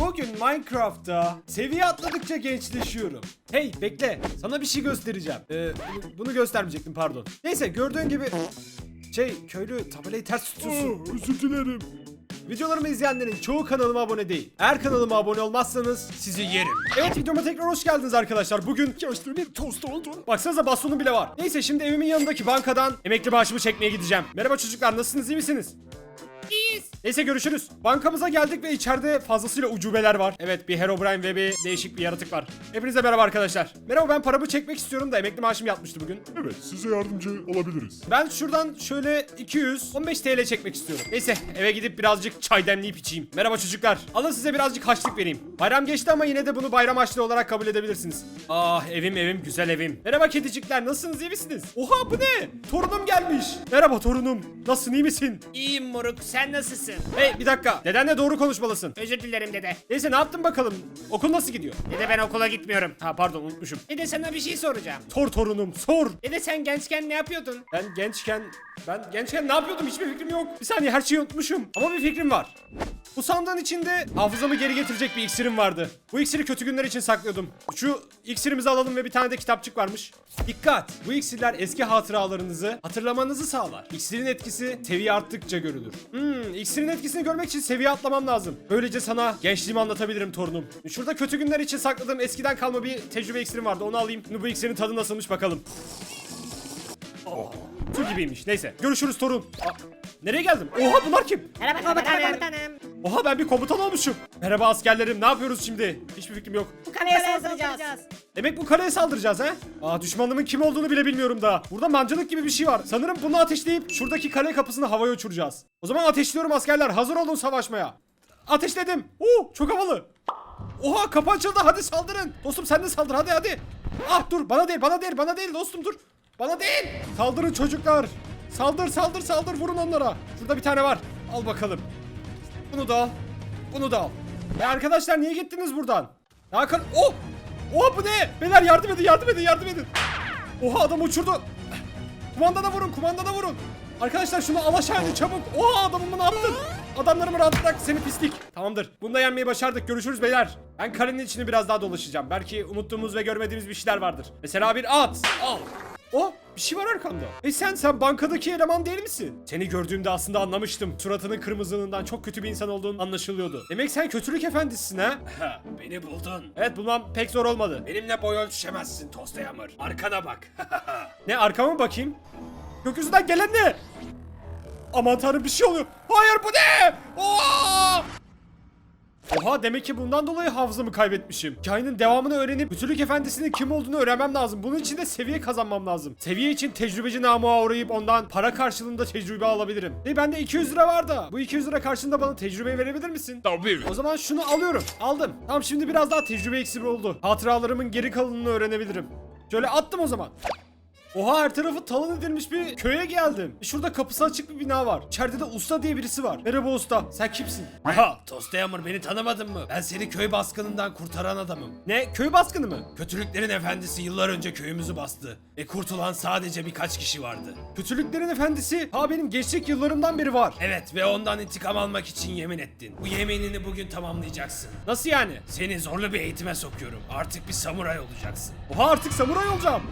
Bugün Minecraft'ta seviye atladıkça gençleşiyorum. Hey bekle sana bir şey göstereceğim. Ee, bunu, bunu göstermeyecektim pardon. Neyse gördüğün gibi... Şey köylü tabelayı ters tutuyorsun. özür dilerim. Videolarımı izleyenlerin çoğu kanalıma abone değil. Eğer kanalıma abone olmazsanız sizi yerim. Evet videoma tekrar hoş geldiniz arkadaşlar. Bugün Yaşlı bir tost oldun. Baksanıza bastonum bile var. Neyse şimdi evimin yanındaki bankadan emekli maaşımı çekmeye gideceğim. Merhaba çocuklar nasılsınız iyi misiniz? Neyse görüşürüz. Bankamıza geldik ve içeride fazlasıyla ucubeler var. Evet bir Herobrine ve bir değişik bir yaratık var. Hepinize merhaba arkadaşlar. Merhaba ben paramı çekmek istiyorum da emekli maaşım yatmıştı bugün. Evet size yardımcı olabiliriz. Ben şuradan şöyle 215 TL çekmek istiyorum. Neyse eve gidip birazcık çay demleyip içeyim. Merhaba çocuklar. Alın size birazcık haçlık vereyim. Bayram geçti ama yine de bunu bayram haçlığı olarak kabul edebilirsiniz. Ah evim evim güzel evim. Merhaba kedicikler nasılsınız iyi misiniz? Oha bu ne? Torunum gelmiş. Merhaba torunum. Nasılsın iyi misin? İyiyim moruk sen nasılsın? Hey bir dakika. Dedenle doğru konuşmalısın. Özür dilerim dede. Neyse ne yaptın bakalım? Okul nasıl gidiyor? Dede ben okula gitmiyorum. Ha pardon unutmuşum. Dede sana bir şey soracağım. Sor torunum sor. Dede sen gençken ne yapıyordun? Ben gençken ben gençken ne yapıyordum hiçbir fikrim yok. Bir saniye her şeyi unutmuşum. Ama bir fikrim var. Bu sandığın içinde hafızamı geri getirecek bir iksirim vardı. Bu iksiri kötü günler için saklıyordum. Şu iksirimizi alalım ve bir tane de kitapçık varmış. Dikkat! Bu iksirler eski hatıralarınızı hatırlamanızı sağlar. İksirin etkisi seviye arttıkça görülür. Hmm, iksirin etkisini görmek için seviye atlamam lazım. Böylece sana gençliğimi anlatabilirim torunum. Şurada kötü günler için sakladığım eskiden kalma bir tecrübe iksirim vardı. Onu alayım. Şimdi bu iksirin tadı nasılmış bakalım. Su gibiymiş. Neyse. Görüşürüz torun. Aa, nereye geldim? Oha bunlar kim? Merhaba komutanım. Oha ben bir komutan olmuşum. Merhaba askerlerim. Ne yapıyoruz şimdi? Hiçbir fikrim yok. Bu kaleye saldıracağız. Demek bu kaleye saldıracağız ha? Aa düşmanımın kim olduğunu bile bilmiyorum daha. Burada mancınık gibi bir şey var. Sanırım bunu ateşleyip şuradaki kale kapısını havaya uçuracağız. O zaman ateşliyorum askerler. Hazır olun savaşmaya. Ateşledim. Oo çok havalı. Oha kapı açıldı. Hadi saldırın. Dostum sen de saldır. Hadi hadi. Ah dur bana değil bana değil bana değil dostum dur. Bana değil. Saldırın çocuklar. Saldır saldır saldır vurun onlara. Şurada bir tane var. Al bakalım. Bunu da al. Bunu da al. Ya arkadaşlar niye gittiniz buradan? Ya kar... Oh! Oha bu ne? Beyler yardım edin yardım edin yardım edin. Oha adam uçurdu. Kumandana vurun kumandana vurun. Arkadaşlar şunu al aşağı çabuk. Oha adamımı ne yaptın? Adamlarımı rahat bırak seni pislik. Tamamdır. Bunu da yenmeyi başardık. Görüşürüz beyler. Ben karenin içini biraz daha dolaşacağım. Belki unuttuğumuz ve görmediğimiz bir şeyler vardır. Mesela bir at. Al. Oh bir şey var arkamda. E sen sen bankadaki eleman değil misin? Seni gördüğümde aslında anlamıştım. Suratının kırmızılığından çok kötü bir insan olduğun anlaşılıyordu. Demek sen kötülük efendisisin ha? Beni buldun. Evet bulmam pek zor olmadı. Benimle boy ölçüşemezsin Tostayamır. Arkana bak. Ne arkama bakayım? Gökyüzünden gelen ne? Aman tanrım bir şey oluyor. Hayır bu ne? Oha! Oha demek ki bundan dolayı hafızamı kaybetmişim. Hikayenin devamını öğrenip Kötülük Efendisi'nin kim olduğunu öğrenmem lazım. Bunun için de seviye kazanmam lazım. Seviye için tecrübeci namuğa uğrayıp ondan para karşılığında tecrübe alabilirim. E bende 200 lira var da. Bu 200 lira karşılığında bana tecrübe verebilir misin? Tabii. O zaman şunu alıyorum. Aldım. Tamam şimdi biraz daha tecrübe eksiri oldu. Hatıralarımın geri kalanını öğrenebilirim. Şöyle attım o zaman. Oha her tarafı talan edilmiş bir köye geldim. Şurada kapısı açık bir bina var. İçeride de usta diye birisi var. Merhaba usta. Sen kimsin? Aha Tostayamır beni tanımadın mı? Ben seni köy baskınından kurtaran adamım. Ne? Köy baskını mı? Kötülüklerin efendisi yıllar önce köyümüzü bastı. Ve kurtulan sadece birkaç kişi vardı. Kötülüklerin efendisi. Ha benim gençlik yıllarımdan beri var. Evet ve ondan intikam almak için yemin ettin. Bu yeminini bugün tamamlayacaksın. Nasıl yani? Seni zorlu bir eğitime sokuyorum. Artık bir samuray olacaksın. Oha artık samuray olacağım.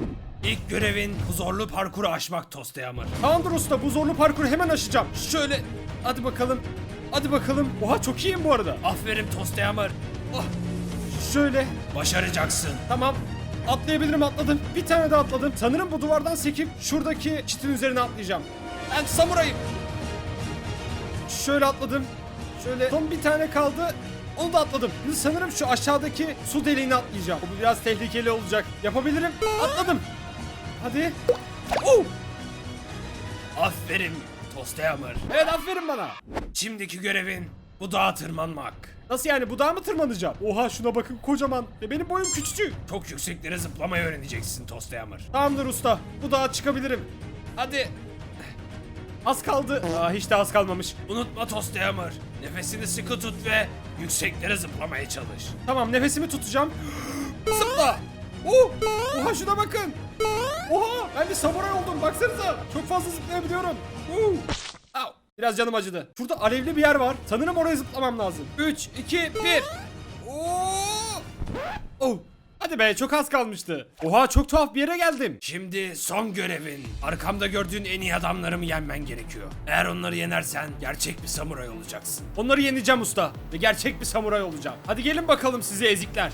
İlk görevin bu zorlu parkuru aşmak Tostayamır. Tamamdır usta bu zorlu parkuru hemen aşacağım. Şöyle. Hadi bakalım. Hadi bakalım. Oha çok iyiyim bu arada. Aferin Tostayamır. Oh. Şöyle. Başaracaksın. Tamam. Atlayabilirim atladım. Bir tane daha atladım. Sanırım bu duvardan sekip şuradaki çitin üzerine atlayacağım. Ben samurayım. Şöyle atladım. Şöyle son bir tane kaldı. Onu da atladım. Sanırım şu aşağıdaki su deliğine atlayacağım. Bu biraz tehlikeli olacak. Yapabilirim. Atladım. Hadi. Oh! Aferin Tostayamır. Evet aferin bana. Şimdiki görevin bu dağa tırmanmak. Nasıl yani bu dağa mı tırmanacağım? Oha şuna bakın kocaman. Ve benim boyum küçücük. Çok yükseklere zıplamayı öğreneceksin Tostayamır. Tamamdır usta. Bu dağa çıkabilirim. Hadi. Az kaldı. Aa hiç de az kalmamış. Unutma Tostayamır. Nefesini sıkı tut ve yükseklere zıplamaya çalış. Tamam nefesimi tutacağım. Zıpla. Oh! Oha şuna bakın. Oha ben bir samuray oldum baksanıza. Çok fazla zıplayabiliyorum. Au! Biraz canım acıdı. Şurada alevli bir yer var. Sanırım oraya zıplamam lazım. 3, 2, 1. Oo! Oh! Hadi be çok az kalmıştı. Oha çok tuhaf bir yere geldim. Şimdi son görevin. Arkamda gördüğün en iyi adamlarımı yenmen gerekiyor. Eğer onları yenersen gerçek bir samuray olacaksın. Onları yeneceğim usta ve gerçek bir samuray olacağım. Hadi gelin bakalım sizi ezikler.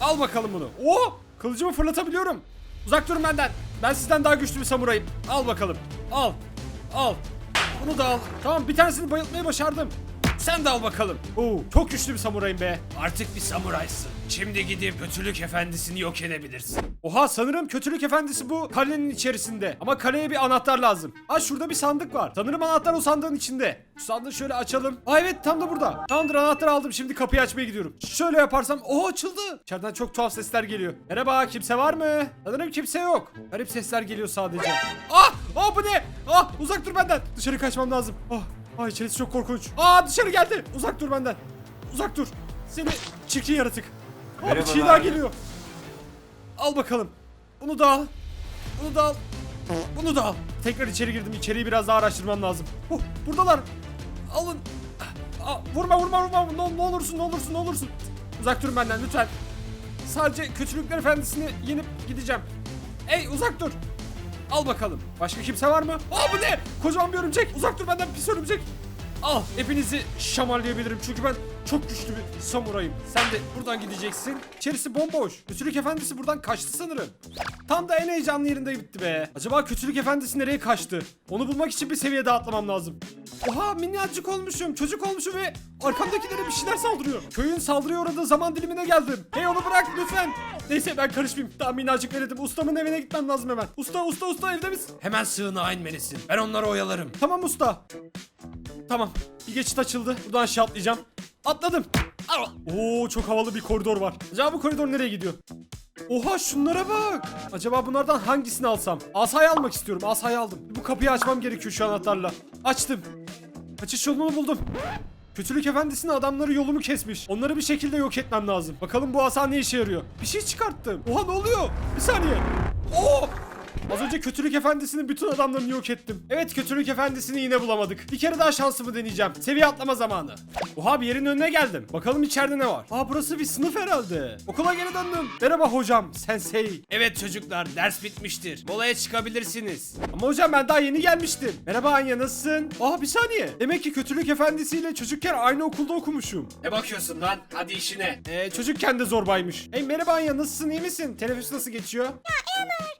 Al bakalım bunu. Oo! Kılıcımı fırlatabiliyorum. Uzak durun benden. Ben sizden daha güçlü bir samurayım. Al bakalım. Al. Al. Bunu da al. Tamam bir tanesini bayıltmayı başardım. Sen de al bakalım. Oo, çok güçlü bir samurayım be. Artık bir samuraysın. Şimdi gidip kötülük efendisini yok edebilirsin. Oha sanırım kötülük efendisi bu kalenin içerisinde. Ama kaleye bir anahtar lazım. Ha şurada bir sandık var. Sanırım anahtar o sandığın içinde. Şu sandığı şöyle açalım. Aa evet tam da burada. Tamamdır anahtar aldım. Şimdi kapıyı açmaya gidiyorum. Şöyle yaparsam oha açıldı. İçeriden çok tuhaf sesler geliyor. Merhaba kimse var mı? Sanırım kimse yok. Garip sesler geliyor sadece. Ah! Ah bu ne? Ah uzak dur benden. Dışarı kaçmam lazım. Ah, ah içerisi çok korkunç. Aa dışarı geldi. Uzak dur benden. Uzak dur. Seni çirkin yaratık. Aa bir şey daha geliyor. Al bakalım. Bunu da al. Bunu da al. Bunu da al. Tekrar içeri girdim. İçeriği biraz daha araştırmam lazım. Oh, buradalar. Alın. Aa, vurma vurma vurma. Ne, ne olursun ne olursun ne olursun. Uzak durun benden lütfen. Sadece kötülükler efendisini yenip gideceğim. Ey uzak dur. Al bakalım. Başka kimse var mı? Aa bu ne? Kocaman bir örümcek. Uzak dur benden pis örümcek. Al hepinizi şamarlayabilirim çünkü ben çok güçlü bir samurayım. Sen de buradan gideceksin. İçerisi bomboş. Kötülük efendisi buradan kaçtı sanırım. Tam da en heyecanlı yerinde bitti be. Acaba kötülük efendisi nereye kaçtı? Onu bulmak için bir seviye daha atlamam lazım. Oha minnacık olmuşum, çocuk olmuşum ve arkamdakilere bir şeyler saldırıyor. Köyün saldırıya uğradığı zaman dilimine geldim. Hey onu bırak lütfen. Neyse ben karışmayayım. Daha minnacık veredim. Ustamın evine gitmem lazım hemen. Usta usta usta evde misin? Hemen sığınağa inmelisin. Ben onları oyalarım. Tamam usta. Tamam. Bir geçit açıldı. Buradan aşağı atlayacağım. Atladım. Oo çok havalı bir koridor var. Acaba bu koridor nereye gidiyor? Oha şunlara bak. Acaba bunlardan hangisini alsam? Asayı almak istiyorum. Asayı aldım. Bu kapıyı açmam gerekiyor şu anahtarla. Açtım. Kaçış yolunu buldum. Kötülük efendisinin adamları yolumu kesmiş. Onları bir şekilde yok etmem lazım. Bakalım bu asa ne işe yarıyor? Bir şey çıkarttım. Oha ne oluyor? Bir saniye. Az önce kötülük efendisinin bütün adamlarını yok ettim. Evet kötülük efendisini yine bulamadık. Bir kere daha şansımı deneyeceğim. Seviye atlama zamanı. Oha bir yerin önüne geldim. Bakalım içeride ne var? Aa burası bir sınıf herhalde. Okula geri döndüm. Merhaba hocam. Sensei. Evet çocuklar ders bitmiştir. Molaya çıkabilirsiniz. Ama hocam ben daha yeni gelmiştim. Merhaba Anya nasılsın? Aa bir saniye. Demek ki kötülük efendisiyle çocukken aynı okulda okumuşum. Ne bakıyorsun lan? Hadi işine. Ee, çocukken de zorbaymış. Hey merhaba Anya nasılsın iyi misin? Teneffüs nasıl geçiyor? Kolyemi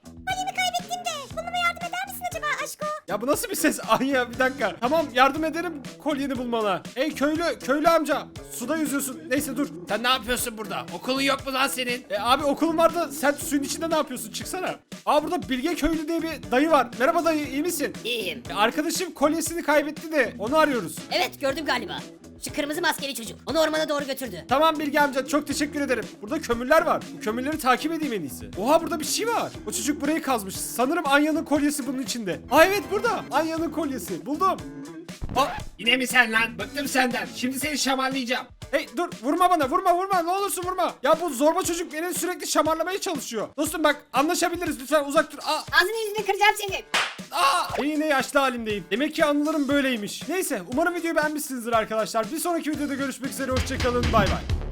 Ya bu nasıl bir ses? Anya bir dakika. Tamam yardım ederim kolyeni bulmana. Hey köylü, köylü amca. Suda yüzüyorsun. Neyse dur. Sen ne yapıyorsun burada? Okulun yok mu lan senin? E, abi okulum var da sen suyun içinde ne yapıyorsun? Çıksana. Aa burada Bilge Köylü diye bir dayı var. Merhaba dayı iyi misin? İyiyim. E, arkadaşım kolyesini kaybetti de onu arıyoruz. Evet gördüm galiba. Şu kırmızı maskeli çocuk. Onu ormana doğru götürdü. Tamam Bilge amca çok teşekkür ederim. Burada kömürler var. Bu kömürleri takip edeyim en iyisi. Oha burada bir şey var. O çocuk burayı kazmış. Sanırım Anya'nın kolyesi bunun içinde. Aa evet burada. Anya'nın kolyesi. Buldum. Aa, Yine mi sen lan? Bıktım senden. Şimdi seni şamarlayacağım. Hey dur vurma bana vurma vurma ne olursun vurma. Ya bu zorba çocuk beni sürekli şamarlamaya çalışıyor. Dostum bak anlaşabiliriz lütfen uzak dur. Aa, Ağzını yüzünü kıracağım seni. aa, yine yaşlı halimdeyim. Demek ki anılarım böyleymiş. Neyse umarım videoyu beğenmişsinizdir arkadaşlar. Bir sonraki videoda görüşmek üzere hoşçakalın bay bay.